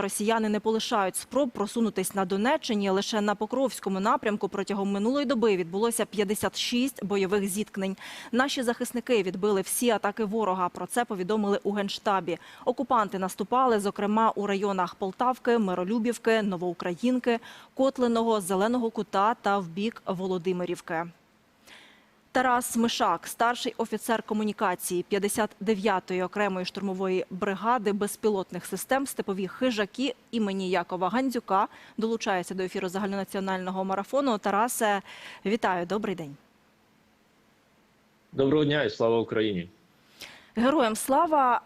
Росіяни не полишають спроб просунутись на Донеччині. Лише на Покровському напрямку протягом минулої доби відбулося 56 бойових зіткнень. Наші захисники відбили всі атаки ворога. Про це повідомили у генштабі. Окупанти наступали, зокрема у районах Полтавки, Миролюбівки, Новоукраїнки, Котлиного, Зеленого Кута та в бік Володимирівки. Тарас Мишак, старший офіцер комунікації 59-ї окремої штурмової бригади безпілотних систем «Степові хижаки» імені Якова Гандзюка, долучається до ефіру загальнонаціонального марафону. Тарасе, вітаю, добрий день. Доброго дня і слава Україні. Героям слава.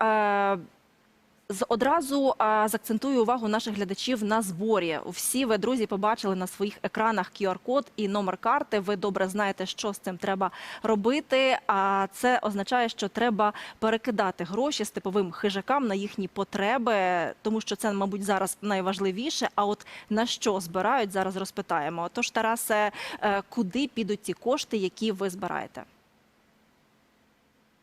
Одразу заакцентую увагу наших глядачів на зборі. Всі ви, друзі, побачили на своїх екранах QR-код і номер карти. Ви добре знаєте, що з цим треба робити. А це означає, що треба перекидати гроші степовим хижакам на їхні потреби, тому що це, мабуть, зараз найважливіше. А от на що збирають, зараз розпитаємо. Тож, Тарасе, е, куди підуть ті кошти, які ви збираєте?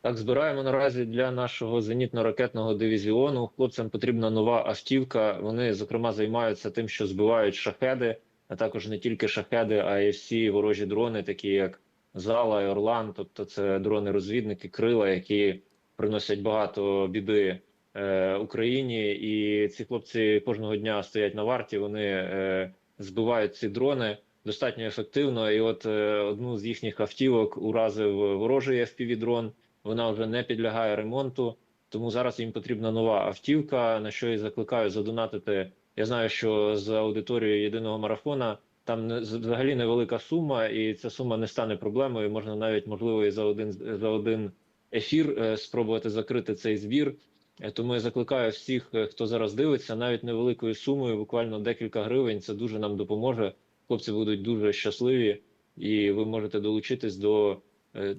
Так, збираємо наразі для нашого зенітно-ракетного дивізіону. Хлопцям потрібна нова автівка. Вони, зокрема, займаються тим, що збивають шахеди, а також не тільки шахеди, а й всі ворожі дрони, такі як Зала і Орлан. Тобто це дрони-розвідники, крила, які приносять багато біди е, Україні. І ці хлопці кожного дня стоять на варті. Вони е, збивають ці дрони достатньо ефективно. І от е, одну з їхніх автівок уразив ворожий FPV-дрон. Вона вже не підлягає ремонту, тому зараз їм потрібна нова автівка. На що я закликаю задонатити. Я знаю, що з аудиторією єдиного марафона там взагалі невелика сума, і ця сума не стане проблемою. Можна навіть можливо і за один за один ефір е, спробувати закрити цей збір. Е, Тому я закликаю всіх, е, хто зараз дивиться, навіть невеликою сумою, буквально декілька гривень. Це дуже нам допоможе. Хлопці будуть дуже щасливі, і ви можете долучитись до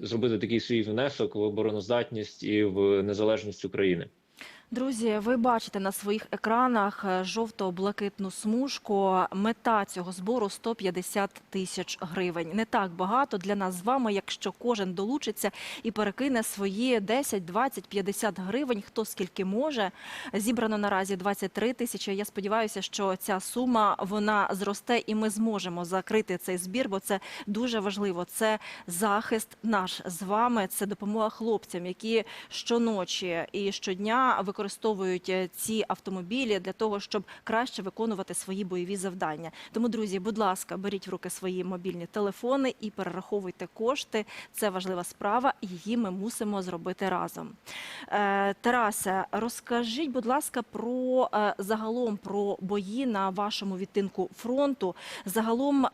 зробити такий свій внесок в обороноздатність і в незалежність України. Друзі, ви бачите на своїх екранах е, жовто-блакитну смужку. Мета цього збору 150 тисяч гривень. Не так багато для нас з вами, якщо кожен долучиться і перекине свої 10, 20, 50 гривень, хто скільки може. Зібрано наразі 23 тисячі. Я сподіваюся, що ця сума вона зросте, і ми зможемо закрити цей збір, бо це дуже важливо. Це захист наш з вами. Це допомога хлопцям, які щоночі і щодня використовують е, ці автомобілі для того, щоб краще виконувати свої бойові завдання. Тому, друзі, будь ласка, беріть в руки свої мобільні телефони і перераховуйте кошти. Це важлива справа, її ми мусимо зробити разом. Е, Тарасе, розкажіть, будь ласка, про е, загалом про бої на вашому відтинку фронту. Загалом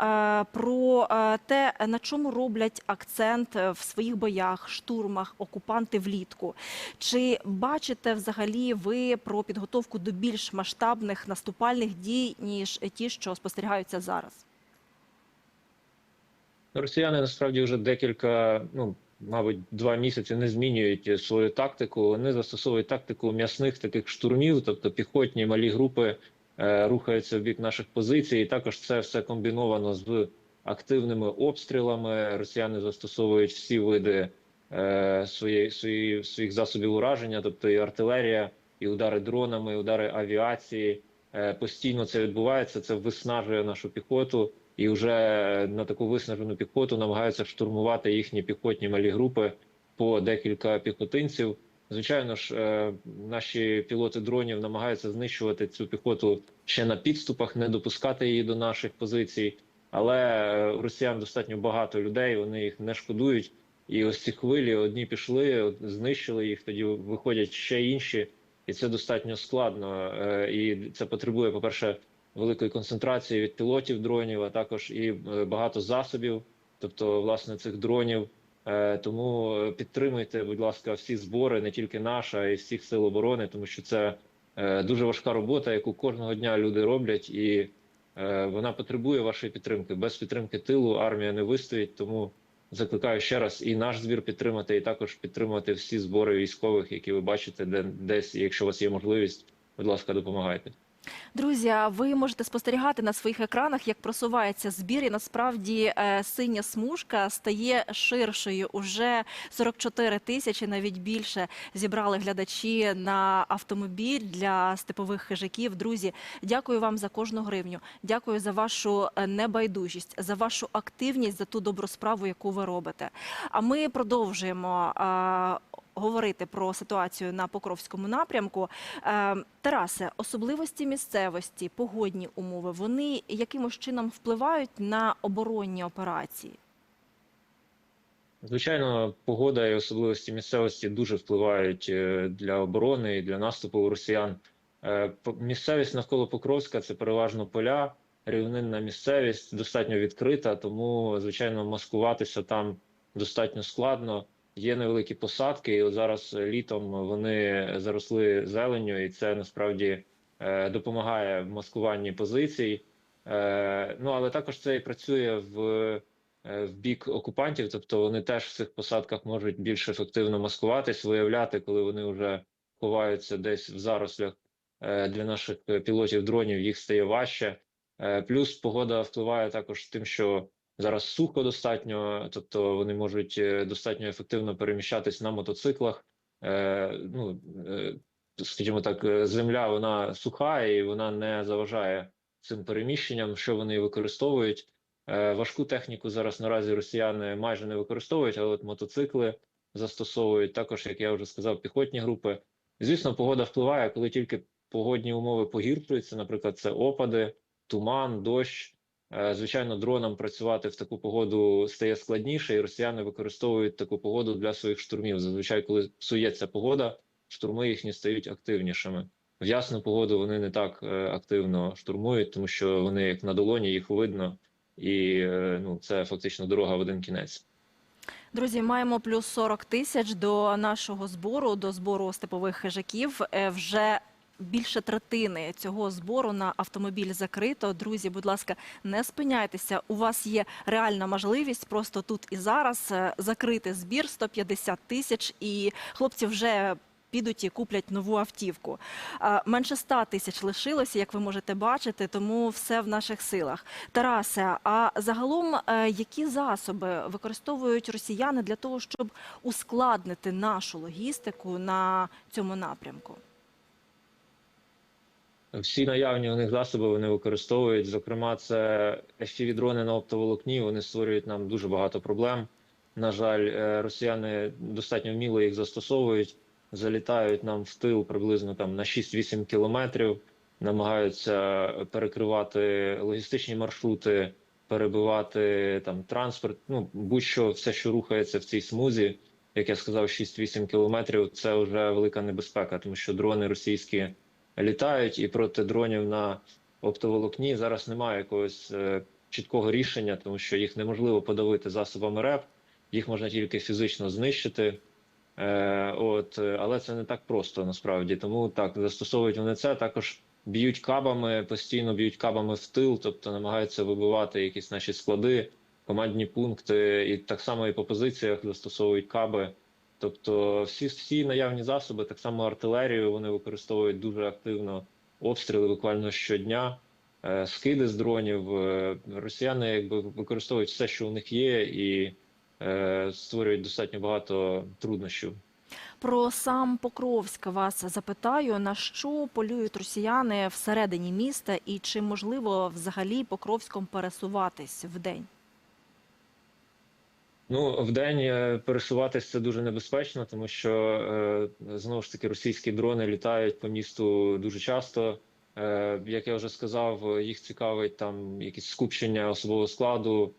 про те, на чому роблять акцент в своїх боях, штурмах окупанти влітку. Чи бачите взагалі ви про підготовку до більш масштабних наступальних дій, ніж ті, що спостерігаються зараз? Росіяни насправді вже декілька, ну мабуть, два місяці не змінюють свою тактику. Вони застосовують тактику м'ясних таких штурмів, тобто піхотні малі групи е, рухаються в бік наших позицій. І також це все комбіновано з активними обстрілами. Росіяни застосовують всі види е, своєї, свої, своїх засобів ураження, тобто і артилерія, і удари дронами, і удари авіації. Е, постійно це відбувається. Це виснажує нашу піхоту. І вже на таку виснажену піхоту намагаються штурмувати їхні піхотні малі групи по декілька піхотинців. Звичайно ж, е, наші пілоти дронів намагаються знищувати цю піхоту ще на підступах, не допускати її до наших позицій. Але росіян достатньо багато людей, вони їх не шкодують. І ось ці хвилі одні пішли, знищили їх. Тоді виходять ще інші, і це достатньо складно. Е, І це потребує, по перше, великої концентрації від пілотів дронів, а також і е, багато засобів, тобто власне цих дронів. Е, Тому підтримуйте, будь ласка, всі збори, не тільки наша, а й всіх сил оборони, тому що це дуже важка робота, яку кожного дня люди роблять, і вона потребує вашої підтримки. Без підтримки тилу армія не вистоїть. Тому закликаю ще раз і наш збір підтримати, і також підтримати всі збори військових, які ви бачите, де десь, якщо у вас є можливість, будь ласка, допомагайте. Друзі, ви можете спостерігати на своїх екранах, як просувається збір, і насправді е, синя смужка стає ширшою. Уже 44 тисячі, навіть більше, зібрали глядачі на автомобіль для степових хижаків. Друзі, дякую вам за кожну гривню. Дякую за вашу е, небайдужість, за вашу активність, за ту добру справу, яку ви робите. А ми продовжуємо. Говорити про ситуацію на Покровському напрямку. Е, Тарасе, особливості місцевості, погодні умови, вони якимось чином впливають на оборонні операції? Звичайно, погода і особливості місцевості дуже впливають е, для оборони і для наступу росіян. Е, Місцевість навколо Покровська це переважно поля, рівнинна місцевість, достатньо відкрита, тому, звичайно, маскуватися там достатньо складно. Є невеликі посадки, і зараз е, літом вони заросли зеленню, і це насправді е, допомагає в маскуванні позицій. Е, Ну але також це і працює в е, в бік окупантів, тобто вони теж в цих посадках можуть більш ефективно маскуватись, виявляти, коли вони вже ховаються десь в зарослях е, для наших е, пілотів дронів, їх стає важче. Е, Плюс погода впливає також тим, що зараз сухо достатньо, тобто вони можуть е, достатньо ефективно переміщатись на мотоциклах. Е, Ну, е, скажімо так, е, земля вона суха і вона не заважає цим переміщенням, що вони використовують. Е, Важку техніку зараз наразі росіяни майже не використовують, але от мотоцикли застосовують також, як я вже сказав, піхотні групи. Звісно, погода впливає, коли тільки погодні умови погіршуються. Наприклад, це опади, туман, дощ. Е, Звичайно, дронам працювати в таку погоду стає складніше, і росіяни використовують таку погоду для своїх штурмів. Зазвичай, коли псується погода, штурми їхні стають активнішими. В ясну погоду вони не так е, активно штурмують, тому що вони як на долоні, їх видно, і е, ну це фактично дорога в один кінець. Друзі, маємо плюс 40 тисяч до нашого збору, до збору степових хижаків. Вже більше третини цього збору на автомобіль закрито. Друзі, будь ласка, не спиняйтеся. У вас є реальна можливість просто тут і зараз е, закрити збір 150 тисяч, і хлопці вже. Підуть і куплять нову автівку. Менше 100 тисяч лишилося, як ви можете бачити, тому все в наших силах. Тарасе, а загалом е, які засоби використовують росіяни для того, щоб ускладнити нашу логістику на цьому напрямку? Всі наявні у них засоби вони використовують. Зокрема, це FPV-дрони на оптоволокні. Вони створюють нам дуже багато проблем. На жаль, е, росіяни достатньо вміло їх застосовують, залітають нам в тил приблизно там на 6-8 кілометрів, намагаються перекривати логістичні маршрути, перебивати там транспорт. Ну будь-що все, що рухається в цій смузі, як я сказав, 6-8 кілометрів. Це вже велика небезпека, тому що дрони російські літають, і проти дронів на оптоволокні зараз немає якогось е, чіткого рішення, тому що їх неможливо подавити засобами РЕП, їх можна тільки фізично знищити. Е, от, е, але це не так просто насправді. Тому так застосовують вони це. Також б'ють кабами, постійно б'ють кабами в тил, тобто намагаються вибивати якісь наші склади, командні пункти, і так само і по позиціях застосовують каби. Тобто, всі всі наявні засоби, так само артилерію, вони використовують дуже активно обстріли буквально щодня, е, скиди з дронів. Е, Росіяни якби використовують все, що у них є, і е, створюють достатньо багато труднощів. Про сам Покровськ вас запитаю, на що полюють росіяни всередині міста і чи можливо взагалі Покровськом пересуватись в день? Ну, в день е, пересуватися це дуже небезпечно, тому що е, знову ж таки російські дрони літають по місту дуже часто. Е, Як я вже сказав, їх цікавить там якісь скупчення особового складу,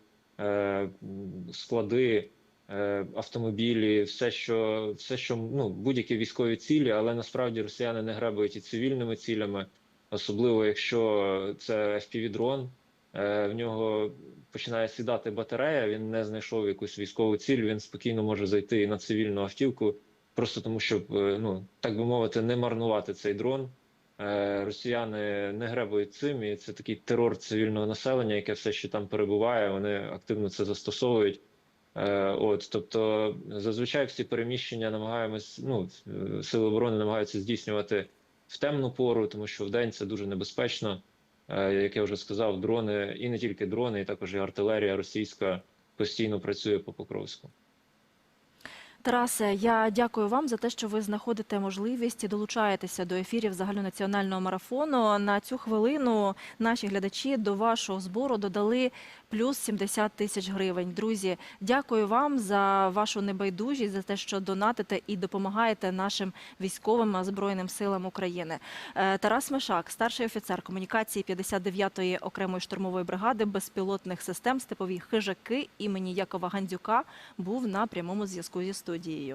склади, автомобілі, все, що все, що ну будь-які військові цілі, але насправді росіяни не гребують і цивільними цілями, особливо якщо це FPV-дрон. Е, В нього починає сідати батарея, він не знайшов якусь військову ціль, він спокійно може зайти і на цивільну автівку, просто тому, щоб, е, ну так би мовити, не марнувати цей дрон. Е, Росіяни не гребують цим, і це такий терор цивільного населення, яке все ще там перебуває. Вони активно це застосовують. Е, От, тобто, зазвичай всі переміщення намагаємось, ну, сили оборони намагаються здійснювати в темну пору, тому що вдень це дуже небезпечно. Е, Як я вже сказав, дрони і не тільки дрони, і також і артилерія російська постійно працює по Покровську. Тарасе, я дякую вам за те, що ви знаходите можливість і долучаєтеся до ефірів загальнонаціонального марафону. На цю хвилину наші глядачі до вашого збору додали плюс 70 тисяч гривень. Друзі, дякую вам за вашу небайдужість, за те, що донатите і допомагаєте нашим військовим збройним силам України. Е, Тарас Мишак, старший офіцер комунікації 59-ї окремої штурмової бригади безпілотних систем степові хижаки імені Якова Гандзюка, був на прямому зв'язку зі студією. di io.